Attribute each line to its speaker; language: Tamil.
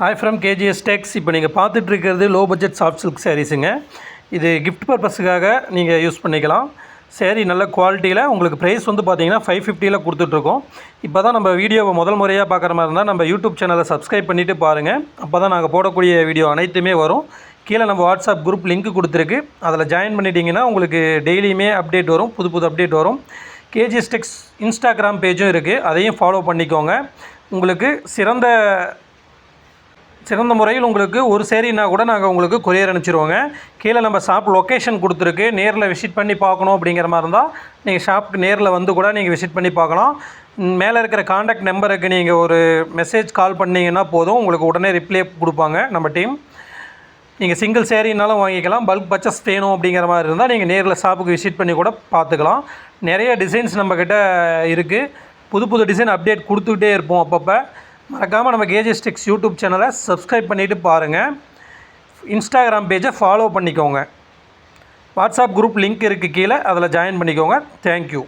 Speaker 1: ஹாய் ஃப்ரம் கேஜிஎஸ் டெக்ஸ் இப்போ நீங்கள் பார்த்துட்ருக்கிறது லோ பட்ஜெட் சாஃப்ட் சில்க் சாரீஸுங்க இது கிஃப்ட் பர்பஸுக்காக நீங்கள் யூஸ் பண்ணிக்கலாம். சேரீ நல்ல குவாலிட்டியில் உங்களுக்கு ப்ரைஸ் வந்து பார்த்தீங்கன்னா ஃபைவ் ஃபிஃப்டியில் கொடுத்துட்ருக்கோம். இப்போ தான் நம்ம வீடியோவை முதல் முறையாக பார்க்குற மாதிரி இருந்தால் நம்ம யூடியூப் சேனலை சப்ஸ்கிரைப் பண்ணிவிட்டு பாருங்கள் அப்போ தான் நாங்கள் போடக்கூடிய வீடியோ அனைத்துமே வரும். கீழே நம்ம வாட்ஸ்அப் குரூப் லிங்க் கொடுத்துருக்கு. அதில் ஜாயின் பண்ணிட்டீங்கன்னா உங்களுக்கு டெய்லியுமே அப்டேட் வரும். புது புது அப்டேட் வரும். கேஜிஎஸ் டெக்ஸ் இன்ஸ்டாகிராம் பேஜும் இருக்குது அதையும் ஃபாலோ பண்ணிக்கோங்க. உங்களுக்கு சிறந்த சிறந்த முறையில் உங்களுக்கு ஒரு சேரீனா கூட நாங்கள் உங்களுக்கு கொரியர் அனுப்பிச்சிருவோங்க. கீழே நம்ம ஷாப் லொக்கேஷன் கொடுத்துருக்கு. நேரில் விசிட் பண்ணி பார்க்கணும் அப்படிங்கிற மாதிரி இருந்தால் நீங்கள் ஷாப்புக்கு நேரில் வந்து கூட நீங்கள் விசிட் பண்ணி பார்க்கலாம். மேலே இருக்கிற காண்டாக்ட் நம்பருக்கு நீங்கள் ஒரு மெசேஜ் கால் பண்ணிங்கன்னா போதும். உங்களுக்கு உடனே ரிப்ளை கொடுப்பாங்க நம்ம டீம் நீங்கள் சிங்கிள் சேரீனாலும் வாங்கிக்கலாம். பல்க் பர்ச்சஸ் வேணும் அப்படிங்கிற மாதிரி இருந்தால் நீங்கள் நேரில் ஷாப்புக்கு விசிட் பண்ணி கூட பார்த்துக்கலாம். நிறைய டிசைன்ஸ் நம்மக்கிட்ட இருக்குது புது புது டிசைன் அப்டேட் கொடுத்துக்கிட்டே இருப்போம் அப்பப்போ. மறக்காமல் நம்ம கேஜிஸ்டிக்ஸ் யூடியூப் சேனலை சப்ஸ்கிரைப் பண்ணிவிட்டு பாருங்கள் இன்ஸ்டாகிராம் பேஜை ஃபாலோ பண்ணிக்கோங்க. வாட்ஸ்அப் குரூப் லிங்க் இருக்குது கீழே அதில் ஜாயின் பண்ணிக்கோங்க. தேங்க்யூ